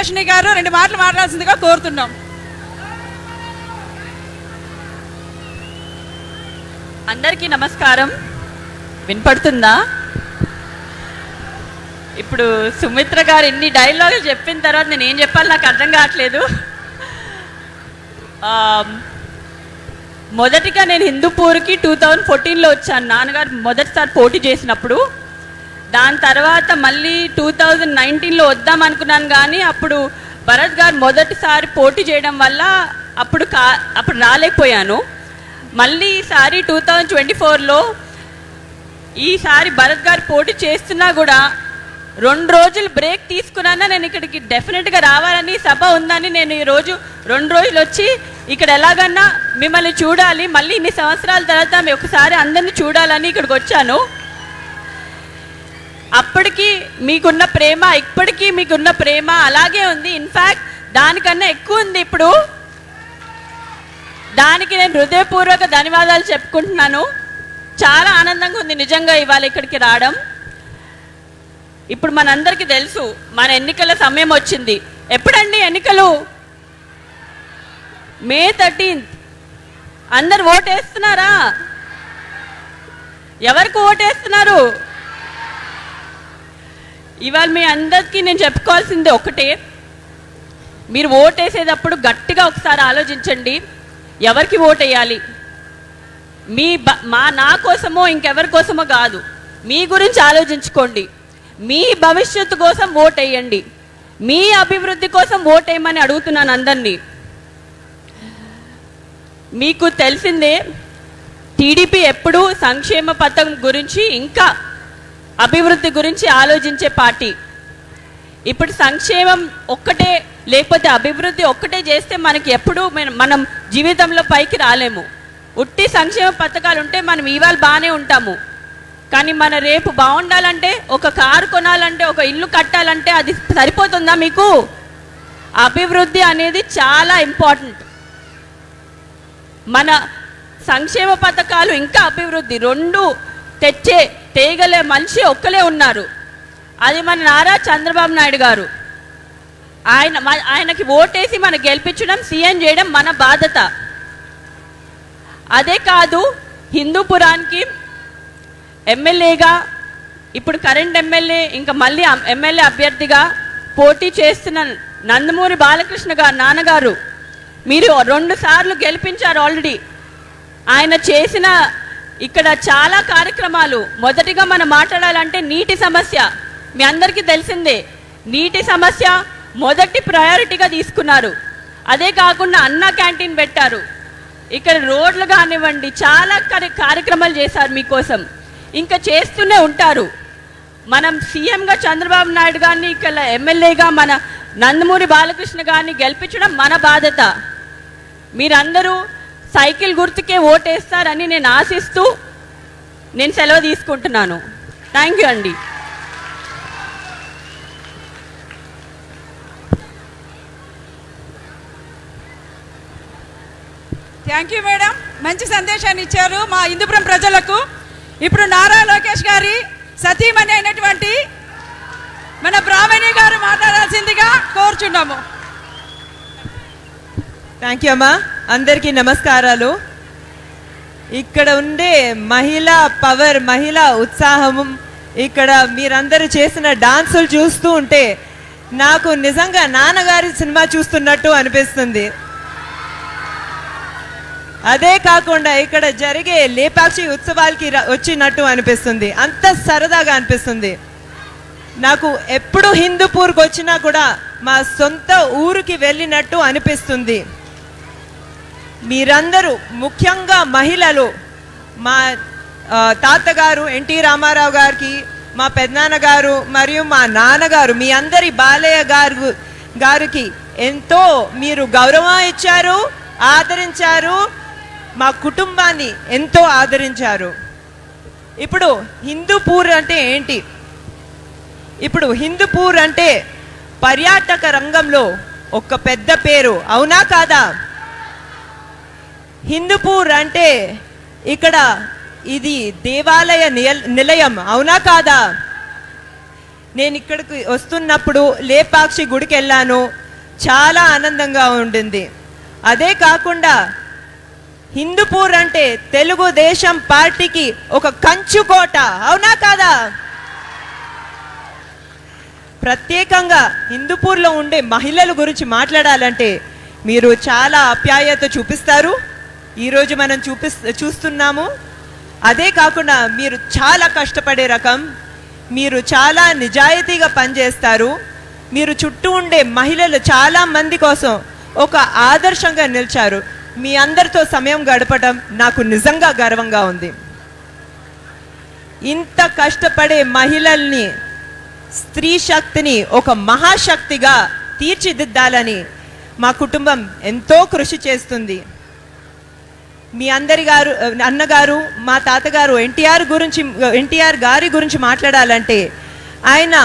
లక్ష్మి గారు రెండు మాటలు మాట్లాడాల్సిందిగా కోరుతున్నాం. అందరికీ నమస్కారం. వినపడుతుందా? ఇప్పుడు సుమిత్ర గారు ఎన్ని డైలాగులు చెప్పిన తర్వాత నేను ఏం చెప్పాలి నాకు అర్థం కావట్లేదు. మొదటిగా నేను హిందూపూర్కి టూ థౌజండ్ ఫోర్టీన్లో వచ్చాను. నాన్నగారు మొదటిసారి పోటీ చేసినప్పుడు దాని తర్వాత మళ్ళీ టూ థౌజండ్ నైన్టీన్లో వద్దాం అనుకున్నాను కానీ అప్పుడు భరత్ గారు మొదటిసారి పోటీ చేయడం వల్ల అప్పుడు కా అప్పుడు రాలేకపోయాను. మళ్ళీ ఈసారి టూ థౌజండ్ ట్వంటీ ఫోర్లో ఈసారి భరత్ గారు పోటీ చేస్తున్నా కూడా రెండు రోజులు బ్రేక్ తీసుకున్నా నేను ఇక్కడికి డెఫినెట్గా రావాలని సభ ఉందని నేను ఈరోజు రెండు రోజులు వచ్చి ఇక్కడ ఎలాగన్నా మిమ్మల్ని చూడాలి. మళ్ళీ ఇన్ని సంవత్సరాల తర్వాత ఒకసారి అందరిని చూడాలని ఇక్కడికి వచ్చాను. అప్పటికి మీకున్న ప్రేమ ఇప్పటికీ మీకున్న ప్రేమ అలాగే ఉంది. ఇన్ఫ్యాక్ట్ దానికన్నా ఎక్కువ ఉంది ఇప్పుడు. దానికి నేను హృదయపూర్వక ధన్యవాదాలు చెప్పుకుంటున్నాను. చాలా ఆనందంగా ఉంది నిజంగా ఇవాళ ఇక్కడికి రావడం. ఇప్పుడు మనందరికీ తెలుసు మన ఎన్నికల సమయం వచ్చింది. ఎప్పుడండి ఎన్నికలు? May thirteenth. అందరు ఓటేస్తున్నారా? ఎవరికి ఓటేస్తున్నారు? ఇవాళ మీ అందరికీ నేను చెప్పుకోవాల్సింది ఒకటే. మీరు ఓటేసేటప్పుడు గట్టిగా ఒకసారి ఆలోచించండి. ఎవరికి ఓటేయాలి? మీ బ- మా నా కోసమో ఇంకెవరి కోసమో కాదు. మీ గురించి ఆలోచించుకోండి. మీ భవిష్యత్తు కోసం ఓటేయండి. మీ అభివృద్ధి కోసం ఓటేయమని అడుగుతున్నాను అందరినీ. మీకు తెలిసిందే టీడీపీ ఎప్పుడూ సంక్షేమ పథకం గురించి ఇంకా అభివృద్ధి గురించి ఆలోచించే పార్టీ. ఇప్పుడు సంక్షేమం ఒక్కటే లేకపోతే అభివృద్ధి ఒక్కటే చేస్తే మనకి ఎప్పుడూ మనం జీవితంలో పైకి రాలేము. ఉట్టి సంక్షేమ పథకాలు ఉంటే మనం ఇవాళ బాగానే ఉంటాము. కానీ మన రేపు బాగుండాలంటే ఒక కారు కొనాలంటే ఒక ఇల్లు కట్టాలంటే అది సరిపోతుందా మీకు? అభివృద్ధి అనేది చాలా ఇంపార్టెంట్. మన సంక్షేమ పథకాలు ఇంకా అభివృద్ధి రెండు తెచ్చే తేగలే మనిషి ఒక్కలే ఉన్నారు. అది మన నారా చంద్రబాబు నాయుడు గారు. ఆయన మ- ఆయనకి ఓటేసి మన గెలిపించడం సీఎం చేయడం మన బాధ్యత. అదే కాదు హిందూపురానికి ఎమ్మెల్యేగా ఇప్పుడు కరెంట్ ఎమ్మెల్యే ఇంకా మళ్ళీ ఎమ్మెల్యే అభ్యర్థిగా పోటీ చేస్తున్న నందమూరి బాలకృష్ణ గారు నాన్నగారు. మీరు రెండు సార్లు గెలిపించారు ఆల్రెడీ. ఆయన చేసిన ఇక్కడ చాలా కార్యక్రమాలు. మొదటిగా మనం మాట్లాడాలంటే నీటి సమస్య. మీ అందరికీ తెలిసిందే నీటి సమస్య మొదటి ప్రయారిటీగా తీసుకున్నారు. అదే కాకుండా అన్న క్యాంటీన్ పెట్టారు. ఇక్కడ రోడ్లు కానివ్వండి చాలా కార్య- కార్యక్రమాలు చేశారు మీకోసం. ఇంకా చేస్తూనే ఉంటారు. మనం సీఎంగా చంద్రబాబు నాయుడు గారిని ఇక్కడ ఎమ్మెల్యేగా మన నందమూరి బాలకృష్ణ గారిని గెలిపించడం మన బాధ్యత. మీరందరూ సైకిల్ గుర్తుకే ఓటేస్తారని నేను ఆశిస్తూ నేను సెలవు తీసుకుంటున్నాను. థ్యాంక్ యూ అండి. థ్యాంక్ యూ మేడం మంచి సందేశాన్ని ఇచ్చారు మా హిందూపురం ప్రజలకు. ఇప్పుడు నారా లోకేష్ గారి సతీమణి అయినటువంటి మన బ్రాహ్మణి గారు మాట్లాడాల్సిందిగా కోరుచున్నాము. థ్యాంక్ యూ అమ్మా. అందరికీ నమస్కారాలు. ఇక్కడ ఉండే మహిళా పవర్ మహిళా ఉత్సాహం ఇక్కడ మీరందరూ చేసిన డాన్సులు చూస్తూ ఉంటే నాకు నిజంగా నాన్నగారి సినిమా చూస్తున్నట్టు అనిపిస్తుంది. అదే కాకుండా ఇక్కడ జరిగే లేపాక్షి ఉత్సవాలకి వచ్చినట్టు అనిపిస్తుంది. అంత సరదాగా అనిపిస్తుంది. నాకు ఎప్పుడు హిందూపూర్కి వచ్చినా కూడా మా సొంత ఊరికి వెళ్ళినట్టు అనిపిస్తుంది. మీరందరూ ముఖ్యంగా మహిళలు మా తాతగారు ఎన్టీ రామారావు గారికి మా పెద్దనాన్నగారు మరియు మా నాన్నగారు మీ అందరి బాలయ్య గారు గారికి ఎంతో మీరు గౌరవం ఇచ్చారు ఆదరించారు మా కుటుంబాన్ని ఎంతో ఆదరించారు. ఇప్పుడు హిందూపూర్ అంటే ఏంటి? ఇప్పుడు హిందూపూర్ అంటే పర్యాటక రంగంలో ఒక పెద్ద పేరు అవునా కాదా? హిందూపూర్ అంటే ఇక్కడ ఇది దేవాలయ నిలయం అవునా కాదా? నేను ఇక్కడికి వస్తున్నప్పుడు లేపాక్షి గుడికి వెళ్ళాను. చాలా ఆనందంగా ఉండింది. అదే కాకుండా హిందూపూర్ అంటే తెలుగుదేశం పార్టీకి ఒక కంచుకోట అవునా కాదా? ప్రత్యేకంగా హిందూపూర్లో ఉండే మహిళల గురించి మాట్లాడాలంటే మీరు చాలా ఆప్యాయత చూపిస్తారు. ఈరోజు మనం చూపిస్ చూస్తున్నాము. అదే కాకుండా మీరు చాలా కష్టపడే రకం. మీరు చాలా నిజాయితీగా పనిచేస్తారు. మీరు చుట్టూ ఉండే మహిళలు చాలా మంది కోసం ఒక ఆదర్శంగా నిలిచారు. మీ అందరితో సమయం గడపడం నాకు నిజంగా గర్వంగా ఉంది. ఇంత కష్టపడే మహిళల్ని స్త్రీ శక్తిని ఒక మహాశక్తిగా తీర్చిదిద్దాలని మా కుటుంబం ఎంతో కృషి చేస్తుంది. మీ అందరి గారు అన్నగారు మా తాతగారు ఎన్టీఆర్ గురించి ఎన్టీఆర్ గారి గురించి మాట్లాడాలంటే ఆయన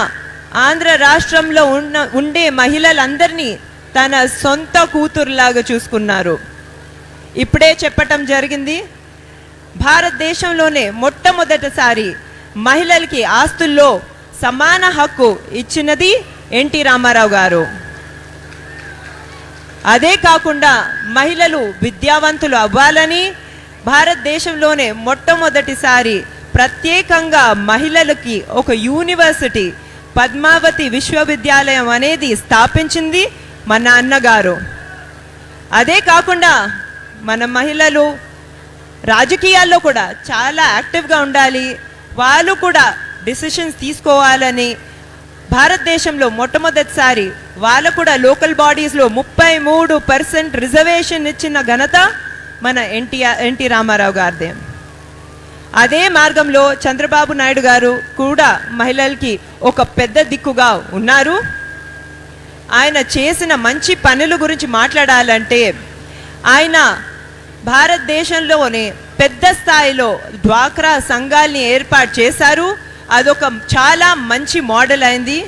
ఆంధ్ర రాష్ట్రంలో ఉన్న ఉండే మహిళలందరినీ తన సొంత కూతురులాగా చూసుకున్నారు. ఇప్పుడే చెప్పటం జరిగింది. భారతదేశంలోనే మొట్టమొదటిసారి మహిళలకి ఆస్తుల్లో సమాన హక్కు ఇచ్చినది ఎన్టీ రామారావు గారు. అదే కాకుండా మహిళలు విద్యావంతులు అవ్వాలని భారతదేశంలోనే మొట్టమొదటిసారి ప్రత్యేకంగా మహిళలకి ఒక యూనివర్సిటీ పద్మావతి విశ్వవిద్యాలయం అనేది స్థాపించింది మన అన్నగారు అదే కాకుండా మన మహిళలు రాజకీయాల్లో కూడా చాలా యాక్టివ్గా ఉండాలి. వాళ్ళు కూడా డిసిషన్స్ తీసుకోవాలని భారతదేశంలో మొట్టమొదటిసారి వాళ్ళ కూడా లోకల్ బాడీస్లో ముప్పై మూడు పర్సెంట్ రిజర్వేషన్ ఇచ్చిన ఘనత మన ఎన్టీఆర్ ఎన్టీ రామారావు గారిదే. అదే మార్గంలో చంద్రబాబు నాయుడు గారు కూడా మహిళలకి ఒక పెద్ద దిక్కుగా ఉన్నారు. ఆయన చేసిన మంచి పనుల గురించి మాట్లాడాలంటే ఆయన భారతదేశంలోనే పెద్ద స్థాయిలో డ్వాక్రా సంఘాల్ని ఏర్పాటు చేశారు. అదొక చాలా మంచి మోడల్ అయింది.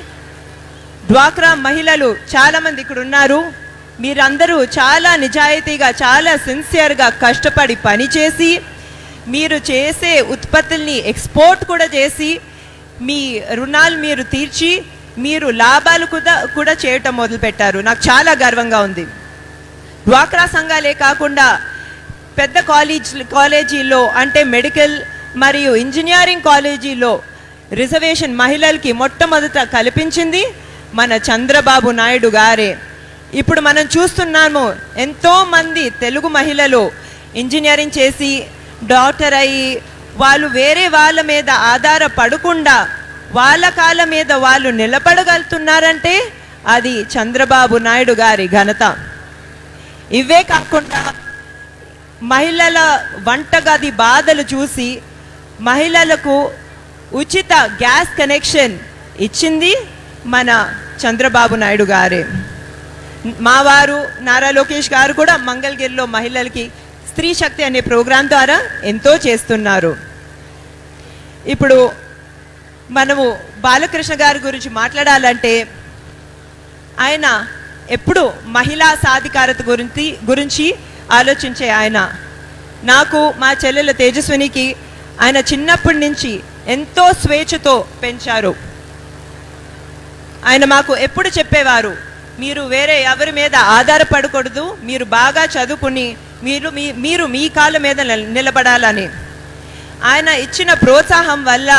డ్వాక్రా మహిళలు చాలామంది ఇక్కడ ఉన్నారు. మీరందరూ చాలా నిజాయితీగా చాలా సిన్సియర్గా కష్టపడి పనిచేసి మీరు చేసే ఉత్పత్తుల్ని ఎక్స్పోర్ట్ కూడా చేసి మీ రుణాలు మీరు తీర్చి మీరు లాభాలు కూడా కూడా చేయటం మొదలుపెట్టారు. నాకు చాలా గర్వంగా ఉంది. డ్వాక్రా సంఘాలే కాకుండా పెద్ద కాలేజ్ కాలేజీల్లో అంటే మెడికల్ మరియు ఇంజనీరింగ్ కాలేజీలో రిజర్వేషన్ మహిళలకి మొట్టమొదట కల్పించింది మన చంద్రబాబు నాయుడు గారే. ఇప్పుడు మనం చూస్తున్నాము ఎంతోమంది తెలుగు మహిళలు ఇంజనీరింగ్ చేసి డాక్టర్ అయ్యి వాళ్ళు వేరే వాళ్ళ మీద ఆధారపడకుండా వాళ్ళ కాళ్ళ మీద వాళ్ళు నిలబడగలుగుతున్నారంటే అది చంద్రబాబు నాయుడు గారి ఘనత. ఇవే కాకుండా మహిళల వంటగది బాధలు చూసి మహిళలకు ఉచిత గ్యాస్ కనెక్షన్ ఇచ్చింది మన చంద్రబాబు నాయుడు గారే. మా వారు నారా లోకేష్ గారు కూడా మంగళగిరిలో మహిళలకి స్త్రీ శక్తి అనే ప్రోగ్రాం ద్వారా ఎంతో చేస్తున్నారు. ఇప్పుడు మనము బాలకృష్ణ గారి గురించి మాట్లాడాలంటే ఆయన ఎప్పుడు మహిళా సాధికారత గురించి గురించి ఆలోచించే ఆయన. నాకు మా చెల్లెల తేజస్వినికి ఆయన చిన్నప్పటి నుంచి ఎంతో స్వేచ్ఛతో పెంచారు. ఆయన మాకు ఎప్పుడు చెప్పేవారు మీరు వేరే ఎవరి మీద ఆధారపడకూడదు మీరు బాగా చదువుకుని మీరు మీ మీరు మీ కాళ్ళ మీద నిలబడాలని. ఆయన ఇచ్చిన ప్రోత్సాహం వల్ల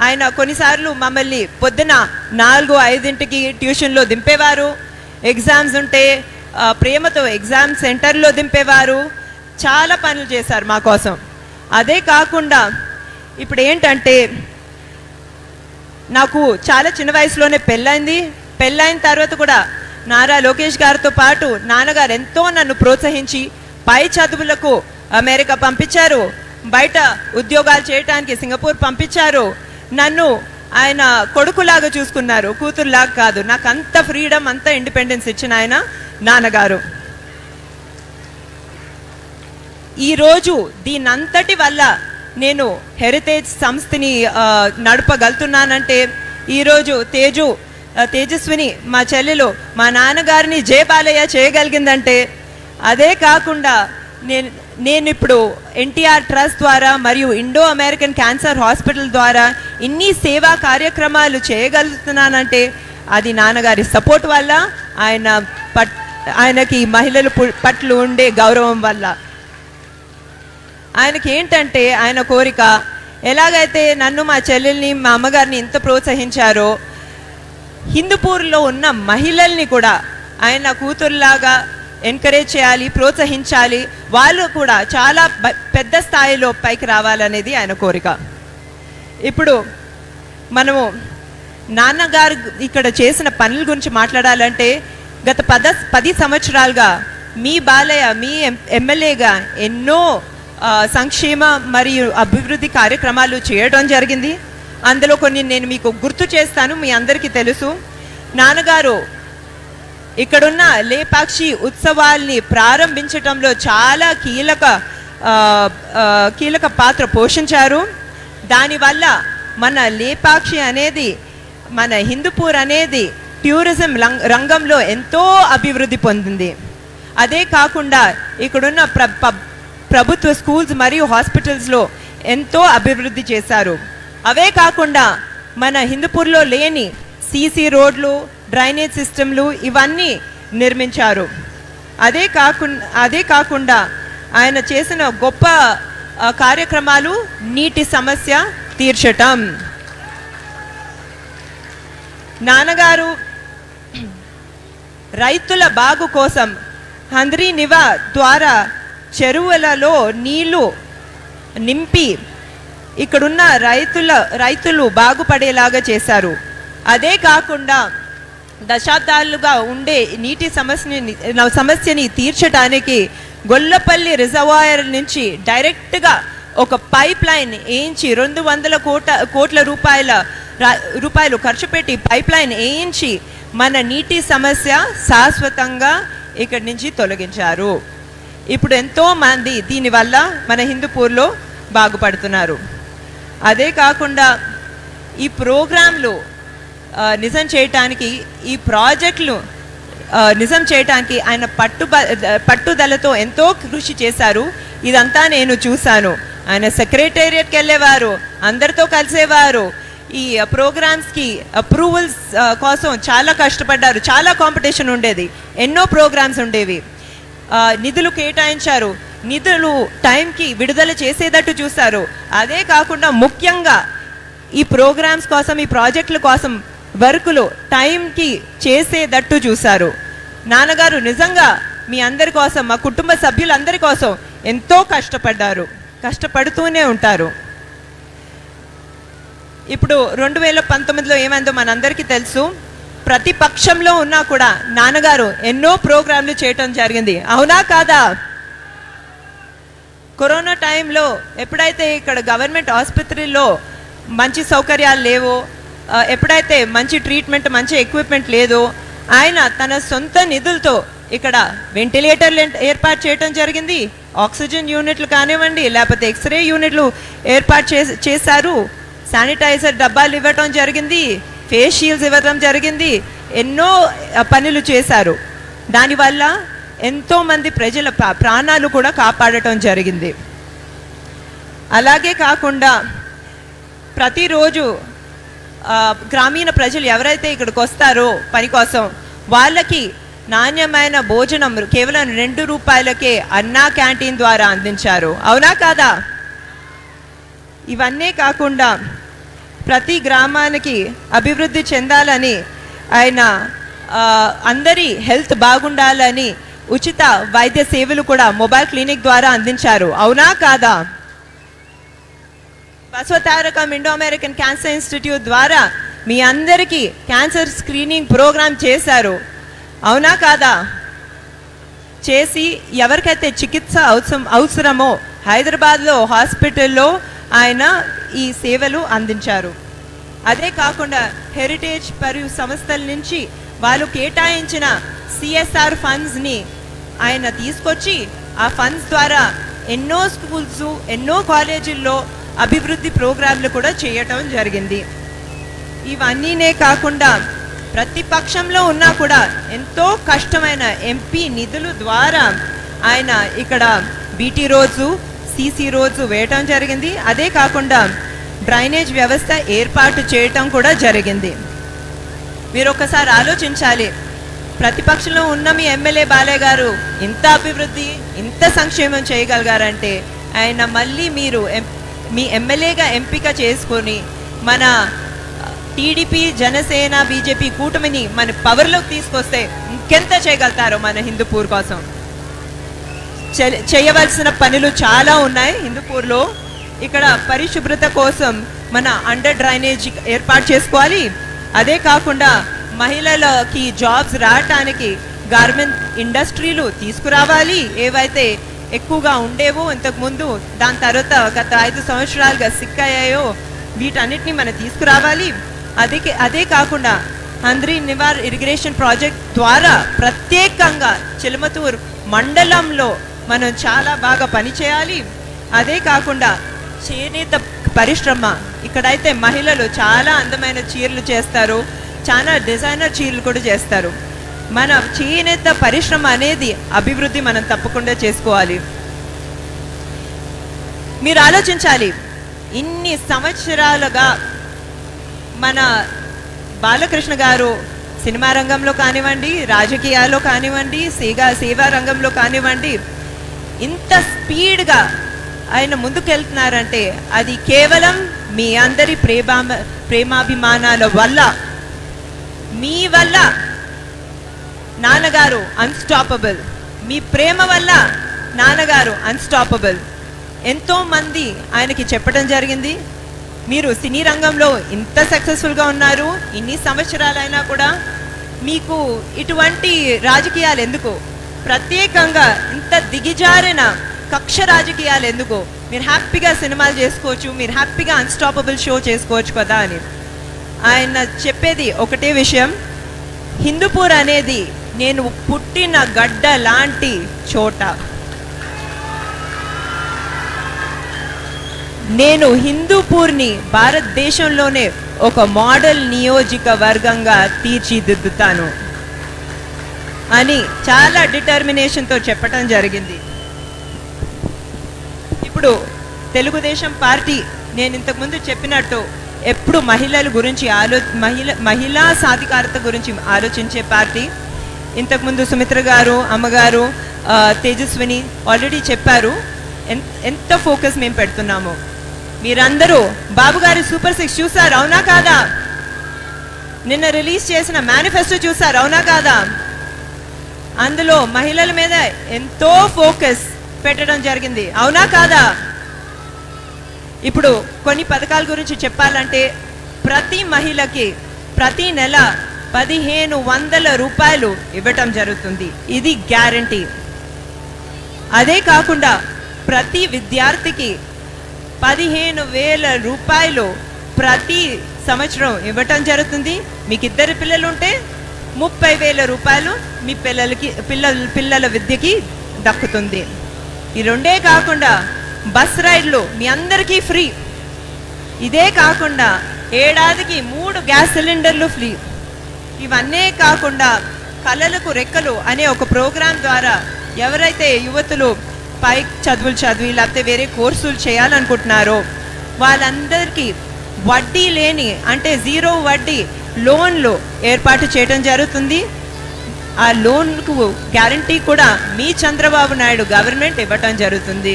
ఆయన కొన్నిసార్లు మమ్మల్ని పొద్దున నాలుగు ఐదింటికి ట్యూషన్లో దింపేవారు. ఎగ్జామ్స్ ఉంటే ప్రేమతో ఎగ్జామ్ సెంటర్లో దింపేవారు. చాలా పనులు చేశారు మా కోసం. అదే కాకుండా ఇప్పుడు ఏంటంటే నాకు చాలా చిన్న వయసులోనే పెళ్ళైంది. పెళ్ళైన తర్వాత కూడా నారా లోకేష్ గారితో పాటు నాన్నగారు ఎంతో నన్ను ప్రోత్సహించి పై చదువులకు అమెరికా పంపించారు. బయట ఉద్యోగాలు చేయటానికి సింగపూర్ పంపించారు. నన్ను ఆయన కొడుకులాగా చూసుకున్నారు. కూతురులాగా కాదు. నాకు అంత ఫ్రీడమ్ అంత ఇండిపెండెన్స్ ఇచ్చిన ఆయన నాన్నగారు. ఈరోజు దీనంతటి వల్ల నేను హెరిటేజ్ సంస్థని నడపగలుగుతున్నానంటే ఈరోజు తేజు తేజస్విని మా చెల్లెలు మా నాన్నగారిని జయ బాలయ్య చేయగలిగిందంటే అదే కాకుండా నేను నేను ఇప్పుడు ఎన్టీఆర్ ట్రస్ట్ ద్వారా మరియు ఇండో అమెరికన్ క్యాన్సర్ హాస్పిటల్ ద్వారా ఇన్ని సేవా కార్యక్రమాలు చేయగలుగుతున్నానంటే అది నాన్నగారి సపోర్ట్ వల్ల ఆయన పట్ ఆయనకి మహిళల పట్ల ఉండే గౌరవం వల్ల. ఆయనకి ఏంటంటే ఆయన కోరిక ఎలాగైతే నన్ను మా చెల్లెల్ని మా అమ్మగారిని ఎంత ప్రోత్సహించారో హిందూపూర్లో ఉన్న మహిళల్ని కూడా ఆయన కూతురులాగా ఎంకరేజ్ చేయాలి ప్రోత్సహించాలి. వాళ్ళు కూడా చాలా పెద్ద స్థాయిలో పైకి రావాలనేది ఆయన కోరిక. ఇప్పుడు మనము నాన్నగారు ఇక్కడ చేసిన పనుల గురించి మాట్లాడాలంటే గత పద పది సంవత్సరాలుగా మీ బాలయ్య మీ ఎమ్మెల్యేగా ఎన్నో సంక్షేమ మరియు అభివృద్ధి కార్యక్రమాలు చేయడం జరిగింది. అందులో కొన్ని నేను మీకు గుర్తు చేస్తాను మీ అందరికీ తెలుసు. నాన్నగారు ఇక్కడున్న లేపాక్షి ఉత్సవాల్ని ప్రారంభించటంలో చాలా కీలక కీలక పాత్ర పోషించారు. దానివల్ల మన లేపాక్షి అనేది మన హిందూపూర్ అనేది టూరిజం రంగంలో ఎంతో అభివృద్ధి పొందింది. అదే కాకుండా ఇక్కడున్న ప్ర పబ్- ప్రభుత్వ స్కూల్స్ మరియు హాస్పిటల్స్లో ఎంతో అభివృద్ధి చేశారు. అవే కాకుండా మన హిందూపూర్లో లేని సీసీ రోడ్లు డ్రైనేజ్ సిస్టమ్లు ఇవన్నీ నిర్మించారు. అదే కాకుండా అదే కాకుండా ఆయన చేసిన గొప్ప కార్యక్రమాలు నీటి సమస్య తీర్చటం. నాన్నగారు రైతుల బాగు కోసం హంద్రీ నివా ద్వారా చెరువులలో నీళ్ళు నింపి ఇక్కడున్న రైతుల రైతులు బాగుపడేలాగా చేశారు. అదే కాకుండా దశాబ్దాలుగా ఉండే నీటి సమస్యని సమస్యని తీర్చడానికి గొల్లపల్లి రిజర్వాయర్ నుంచి డైరెక్ట్గా ఒక పైప్ లైన్ వేయించి రెండు వందల కోట కోట్ల రూపాయల రూపాయలు ఖర్చు పెట్టి పైప్ లైన్ వేయించి మన నీటి సమస్య శాశ్వతంగా ఇక్కడి నుంచి తొలగించారు. ఇప్పుడు ఎంతో మంది దీనివల్ల మన హిందూపూర్లో బాగుపడుతున్నారు. అదే కాకుండా ఈ ప్రోగ్రాంలు నిజం చేయటానికి ఈ ప్రాజెక్టులు నిజం చేయటానికి ఆయన పట్టు పట్టుదలతో ఎంతో కృషి చేశారు. ఇదంతా నేను చూశాను. ఆయన సెక్రటేరియట్కి వెళ్ళేవారు అందరితో కలిసేవారు. ఈ ప్రోగ్రామ్స్కి అప్రూవల్స్ కోసం చాలా కష్టపడ్డారు. చాలా కాంపిటీషన్ ఉండేది. ఎన్నో ప్రోగ్రామ్స్ ఉండేవి. నిధులు కేటాయించారు. నిధులు టైంకి విడుదల చేసేటట్టు చూస్తారు అదే కాకుండా ముఖ్యంగా ఈ ప్రోగ్రామ్స్ కోసం ఈ ప్రాజెక్టుల కోసం వర్కులు టైంకి చేసేటట్టు చూశారు. నాన్నగారు నిజంగా మీ అందరి కోసం మా కుటుంబ సభ్యులందరి కోసం ఎంతో కష్టపడ్డారు. కష్టపడుతూనే ఉంటారు. ఇప్పుడు రెండు వేల పంతొమ్మిదిలో ఏమైందో మనందరికీ తెలుసు. ప్రతిపక్షంలో ఉన్నా కూడా నాన్నగారు ఎన్నో ప్రోగ్రాంలు చేయటం జరిగింది. అవునా కాదా? కరోనా టైంలో ఎప్పుడైతే ఇక్కడ గవర్నమెంట్ ఆసుపత్రిలో మంచి సౌకర్యాలు లేవో ఎప్పుడైతే మంచి ట్రీట్మెంట్ మంచి ఎక్విప్మెంట్ లేదో ఆయన తన సొంత నిధులతో ఇక్కడ వెంటిలేటర్లు ఏర్పాటు చేయడం జరిగింది. ఆక్సిజన్ యూనిట్లు కానివ్వండి లేకపోతే ఎక్స్రే యూనిట్లు ఏర్పాటు చేశారు. శానిటైజర్ డబ్బాలు ఇవ్వటం జరిగింది. ఫేస్ షీల్డ్స్ ఇవ్వడం జరిగింది. ఎన్నో పనులు చేశారు. దానివల్ల ఎంతోమంది ప్రజల ప్రాణాలు కూడా కాపాడటం జరిగింది. అలాగే కాకుండా ప్రతిరోజు గ్రామీణ ప్రజలు ఎవరైతే ఇక్కడికి వస్తారో పని కోసం వాళ్ళకి నాణ్యమైన భోజనం కేవలం రెండు రూపాయలకే అన్నా క్యాంటీన్ ద్వారా అందించారు. అవునా కాదా? ఇవన్నీ కాకుండా ప్రతి గ్రామానికి అభివృద్ధి చెందాలని ఆయన అందరి హెల్త్ బాగుండాలని ఉచిత వైద్య సేవలు కూడా మొబైల్ క్లినిక్ ద్వారా అందించారు. అవునా కాదా? Basavatarakam Indo American cancer institute ద్వారా మీ అందరికీ క్యాన్సర్ స్క్రీనింగ్ ప్రోగ్రామ్ చేశారు. అవునా కాదా? చేసి ఎవరికైతే చికిత్స అవసరం అవసరమో హైదరాబాద్లో హాస్పిటల్లో ఆయన ఈ సేవలు అందించారు. అదే కాకుండా హెరిటేజ్ మరియు సంస్థల నుంచి వాళ్ళు కేటాయించిన సిఎస్ఆర్ ఫండ్స్ని ఆయన తీసుకొచ్చి ఆ ఫండ్స్ ద్వారా ఎన్నో స్కూల్స్ ఎన్నో కాలేజీల్లో అభివృద్ధి ప్రోగ్రాంలు కూడా చేయటం జరిగింది. ఇవన్నీనే కాకుండా ప్రతిపక్షంలో ఉన్నా కూడా ఎంతో కష్టమైన ఎంపీ నిధుల ద్వారా ఆయన ఇక్కడ బీటీ రోజు సీసీ రోడ్స్ వేయటం జరిగింది. అదే కాకుండా డ్రైనేజ్ వ్యవస్థ ఏర్పాటు చేయటం కూడా జరిగింది. మీరు ఒకసారి ఆలోచించాలి. ప్రతిపక్షంలో ఉన్న మీ ఎమ్మెల్యే బాలయ్య గారు ఇంత అభివృద్ధి ఇంత సంక్షేమం చేయగలిగారంటే ఆయన మళ్ళీ మీరు ఎం- మీ ఎమ్మెల్యేగా ఎంపిక చేసుకొని మన టీడీపీ జనసేన బీజేపీ కూటమిని మన పవర్లోకి తీసుకొస్తే ఇంకెంత చేయగలుగుతారో మన హిందూపూర్ కోసం. చేయవలసిన పనులు చాలా ఉన్నాయి హిందూపూర్లో. ఇక్కడ పరిశుభ్రత కోసం మన అండర్ డ్రైనేజ్ ఏర్పాటు చేసుకోవాలి. అదే కాకుండా మహిళలకి జాబ్స్ రావటానికి గార్మెంట్ ఇండస్ట్రీలు తీసుకురావాలి. ఏవైతే ఎక్కువగా ఉండేవో ఇంతకుముందు దాని తర్వాత గత ఐదు సంవత్సరాలుగా సిక్ అయ్యాయో వీటన్నిటిని మనం తీసుకురావాలి. అదే అదే కాకుండా అంద్రి నివార్ ఇరిగేషన్ ప్రాజెక్ట్ ద్వారా ప్రత్యేకంగా చిలమతూరు మండలంలో మనం చాలా బాగా పనిచేయాలి అదే కాకుండా చేనేత పరిశ్రమ. ఇక్కడైతే మహిళలు చాలా అందమైన చీరలు చేస్తారు. చాలా డిజైనర్ చీరలు కూడా చేస్తారు. మన చేనేత పరిశ్రమ అనేది అభివృద్ధి మనం తప్పకుండా చేసుకోవాలి. మీరు ఆలోచించాలి. ఇన్ని సంవత్సరాలుగా మన బాలకృష్ణ గారు సినిమా రంగంలో కానివ్వండి రాజకీయాల్లో కానివ్వండి సేగా సేవా రంగంలో కానివ్వండి ఇంత స్పీడ్గా ఆయన ముందుకెళ్తున్నారంటే అది కేవలం మీ అందరి ప్రేమా ప్రేమాభిమానాల వల్ల. మీ వల్ల. నాన్నగారు అన్స్టాపబుల్ మీ ప్రేమ వల్ల నాన్నగారు అన్స్టాపబుల్ ఎంతోమంది ఆయనకి చెప్పడం జరిగింది. మీరు సినీ రంగంలో ఇంత సక్సెస్ఫుల్గా ఉన్నారు. ఇన్ని సంవత్సరాలైనా కూడా మీకు ఇటువంటి రాజకీయాలు ఎందుకు? ప్రత్యేకంగా ఇంత దిగిజారిన కక్ష రాజకీయాలు ఎందుకు? మీరు హ్యాపీగా సినిమాలు చేసుకోవచ్చు మీరు హ్యాపీగా అన్స్టాపబుల్ షో చేసుకోవచ్చు కదా అని. ఆయన చెప్పేది ఒకటే విషయం హిందూపూర్ అనేది నేను పుట్టిన గడ్డ లాంటి చోట. నేను హిందూపూర్ని భారతదేశంలోనే ఒక మోడల్ నియోజకవర్గంగా తీర్చిదిద్దుతాను. అని చాలా డిటర్మినేషన్తో చెప్పటం జరిగింది. ఇప్పుడు తెలుగుదేశం పార్టీ నేను ఇంతకుముందు చెప్పినట్టు ఎప్పుడు మహిళల గురించి ఆలో మహిళ మహిళా సాధికారత గురించి ఆలోచించే పార్టీ. ఇంతకుముందు సుమిత్ర గారు అమ్మగారు తేజస్విని ఆల్రెడీ చెప్పారు. ఎంత ఫోకస్ మేము పెడుతున్నాము. మీరందరూ బాబు గారి సూపర్ సిక్స్ చూసారు అవునా కాదా? నిన్న రిలీజ్ చేసిన మేనిఫెస్టో చూసారు అవునా కాదా? అందులో మహిళల మీద ఎంతో ఫోకస్ పెట్టడం జరిగింది. అవునా కాదా? ఇప్పుడు కొన్ని పథకాల గురించి చెప్పాలంటే ప్రతి మహిళకి ప్రతి నెల పదిహేను వందల రూపాయలు ఇవ్వటం జరుగుతుంది. ఇది గ్యారంటీ. అదే కాకుండా ప్రతి విద్యార్థికి పదిహేను వేల రూపాయలు ప్రతి సంవత్సరం ఇవ్వటం జరుగుతుంది. మీకు ఇద్దరు పిల్లలు ఉంటే ముప్పై వేల రూపాయలు మీ పిల్లలకి పిల్లల పిల్లల విద్యకి దక్కుతుంది. ఈ రెండే కాకుండా బస్ రైడ్లు మీ అందరికీ ఫ్రీ. ఇదే కాకుండా ఏడాదికి మూడు గ్యాస్ సిలిండర్లు ఫ్రీ. ఇవన్నీ కాకుండా కళలకు రెక్కలు అనే ఒక ప్రోగ్రాం ద్వారా ఎవరైతే యువతులు పై చదువులు చదివి లేకపోతే వేరే కోర్సులు చేయాలనుకుంటున్నారో వాళ్ళందరికీ వడ్డీ లేని అంటే జీరో వడ్డీ లోన్లు ఏర్పాటు చేయడం జరుగుతుంది. ఆ లోన్కు గ్యారంటీ కూడా మీ చంద్రబాబు నాయుడు గవర్నమెంట్ ఇవ్వటం జరుగుతుంది.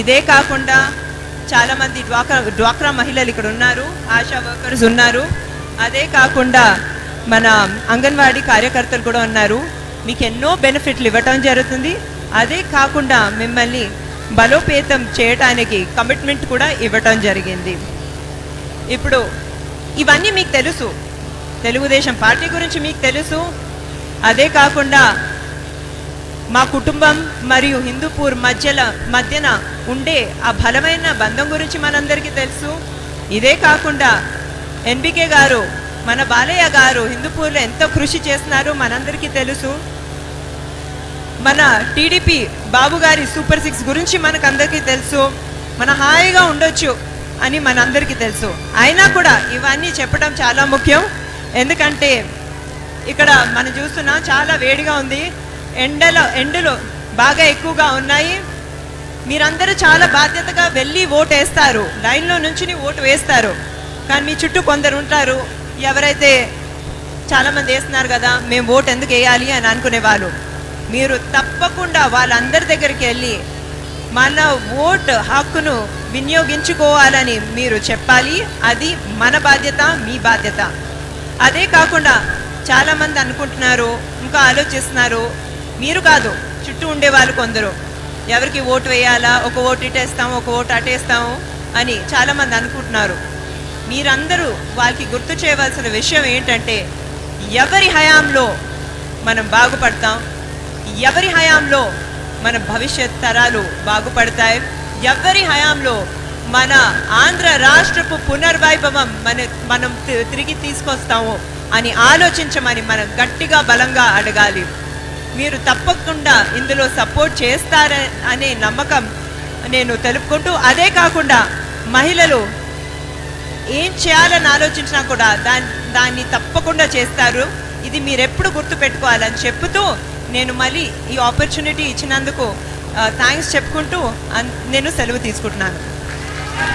ఇదే కాకుండా చాలామంది డ్వాక్రా డ్వాక్రా మహిళలు ఇక్కడ ఉన్నారు ఆశా వర్కర్స్ ఉన్నారు. అదే కాకుండా మన అంగన్వాడీ కార్యకర్తలు కూడా ఉన్నారు. మీకు ఎన్నో బెనిఫిట్లు ఇవ్వటం జరుగుతుంది. అదే కాకుండా మిమ్మల్ని బలోపేతం చేయటానికి కమిట్మెంట్ కూడా ఇవ్వటం జరిగింది. ఇప్పుడు ఇవన్నీ మీకు తెలుసు. తెలుగుదేశం పార్టీ గురించి మీకు తెలుసు. అదే కాకుండా మా కుటుంబం మరియు హిందూపూర్ మధ్యల మధ్యన ఉండే ఆ బలమైన బంధం గురించి మనందరికీ తెలుసు. ఇదే కాకుండా ఎన్బికే గారు మన బాలయ్య గారు హిందూపూర్లో ఎంతో కృషి చేస్తున్నారు మనందరికీ తెలుసు. మన టీడీపీ బాబు గారి సూపర్ సిక్స్ గురించి మనకు అందరికీ తెలుసు. మన హాయిగా ఉండొచ్చు. అని మనందరికీ తెలుసు. అయినా కూడా ఇవన్నీ చెప్పడం చాలా ముఖ్యం. ఎందుకంటే ఇక్కడ మనం చూస్తున్నాం చాలా వేడిగా ఉంది. ఎండలో ఎండలు బాగా ఎక్కువగా ఉన్నాయి. మీరందరూ చాలా బాధ్యతగా వెళ్ళి ఓటు వేస్తారు. లైన్లో నుంచి ఓటు వేస్తారు. కానీ మీ చుట్టూ కొందరు ఉంటారు. ఎవరైతే చాలామంది వేస్తున్నారు కదా మేము ఓటు ఎందుకు వేయాలి అని అనుకునే వాళ్ళు మీరు తప్పకుండా వాళ్ళందరి దగ్గరికి వెళ్ళి మన ఓట్ హక్కును వినియోగించుకోవాలని మీరు చెప్పాలి. అది మన బాధ్యత మీ బాధ్యత. అదే కాకుండా చాలామంది అనుకుంటున్నారు ఇంకా ఆలోచిస్తున్నారు. మీరు కాదు చుట్టూ ఉండేవాళ్ళు కొందరు. ఎవరికి ఓటు వేయాలా? ఒక ఓటు ఇటేస్తాం ఒక ఓటు అటేస్తాము అని చాలామంది అనుకుంటున్నారు. మీరందరూ వాళ్ళకి గుర్తు చేయవలసిన విషయం ఏంటంటే ఎవరి హయాంలో మనం బాగుపడతాం? ఎవరి హయాంలో మన భవిష్యత్ తరాలు బాగుపడతాయి. ఎవరి హయాంలో మన ఆంధ్ర రాష్ట్రపు పునర్వైభవం మన మనం తి- తిరిగి తీసుకొస్తాము అని ఆలోచించమని మనం గట్టిగా బలంగా అడగాలి. మీరు తప్పకుండా ఇందులో సపోర్ట్ చేస్తార అనే నమ్మకం నేను తెలుపుకుంటూ అదే కాకుండా మహిళలు ఏం చేయాలని ఆలోచించినా కూడా దాన్ని దాన్ని తప్పకుండా చేస్తారు. ఇది మీరు ఎప్పుడు గుర్తు పెట్టుకోవాలని చెప్తూ నేను మళ్ళీ ఈ ఆపర్చునిటీ ఇచ్చినందుకు థ్యాంక్స్ చెప్పుకుంటూ నేను సెలవు తీసుకుంటున్నాను.